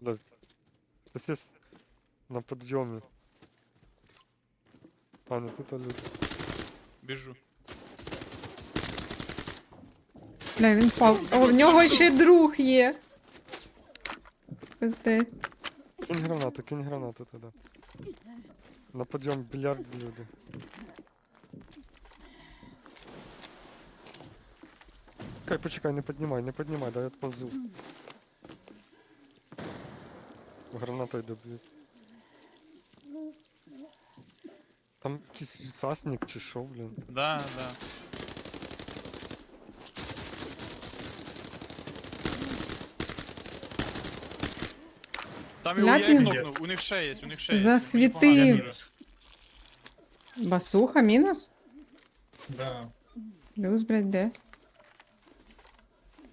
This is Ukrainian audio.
Блядь. Ось є на підйомі. А, не тут люди. Біжу. Бля, він впав. О, в нього ще друг є. Пизде. Кинь гранату, кинь гранату туди. На підйом більярд люди. Чекай, почекай, не піднімай, не піднімай, дай я отползу. Гранатою доб'ють. Там якийсь сасник чи що, блін. Да, да. Там його я Ляпін. їх кнопнув, у них ще є, у них ще є. Засвіти. Мені погано. Басуха мінус? Да. Плюс, блядь, де?